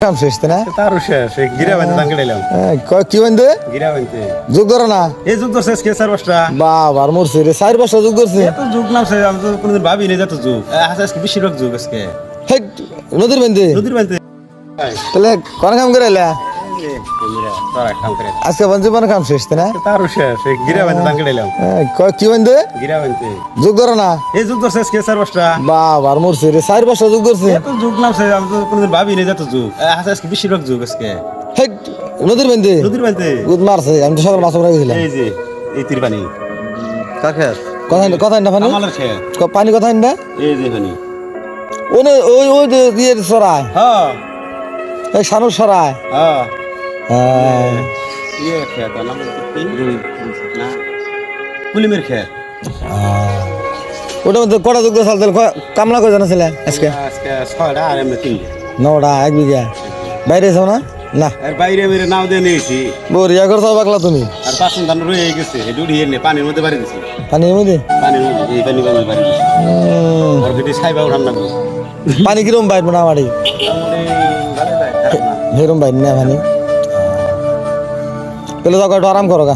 কাম শেষ না? তারও শেষ গিরা বানতে দান কেটাইলাম হ্যাঁ, ক- বান্ধে গিরা বানতে যোগ ধরো না। এ যোগ শেষ কে চার পাঁচটা। বাবার মরছে রে চার পাঁচটা যোগ ধরছে। এত যোগ নাম সে আমি তো কোনোদিন ভাবি নাই যত যোগ। আজ আজকে বেশিরভাগ যোগ আজকে। হেট নদীর বান্ধে নদীর বানতে তাহলে কোন কাম করে এলা তোরা কাম করে আজকে বান্ধে মানে কাম শেষ না? তারও শেষ গিরা কি বান্ধে যোগ ধরো না। এই যুগ শেষ কে চার পাঁচটা। বাবার মরছে রে চার পাঁচটা যোগ ধরছে। এত যুগ নাম সে আমি তো কোনোদিন ভাবি নাই যত যুগ। আজকে বেশিরভাগ যুগ আজকে। নদীর বান্ধে নদীর বানতে গুদ মারছে আমি তো সকাল মাছ মারা গেছিলাম। এই যে এই তীর পানি কথা কথা না পানি? পানি কথা না? এই যে পানি। ওই ওই সরায়। হ্যাঁ। এই সানুর সরায়। হ্যাঁ। ইয়ে খেয়ে তো না পুলিমের খেয়ে ওটার মধ্যে কটা কামলা করে জানা ছিলে আজকে? আজকে ছয়টা আর এমনি তিনটে। নটা এক বিঘা। বাইরে যাও না? না। আর বাইরে মেরে নাও দিয়ে নিয়েছি বউ রিয়া করছ বাকলা তুমি। আর পাঁচজন ধান রয়ে গেছে ডুড়ি এনে পানির মধ্যে বাড়ি দিছি। পানির মধ্যে? পানির মধ্যে এই পানি পানি বাড়ি দিছি। সাইবা উঠান না পানি কিরম বাইর না। বাড়ি হেরম বাইর না পানি? তাহলে যাও একটু আরাম করো গা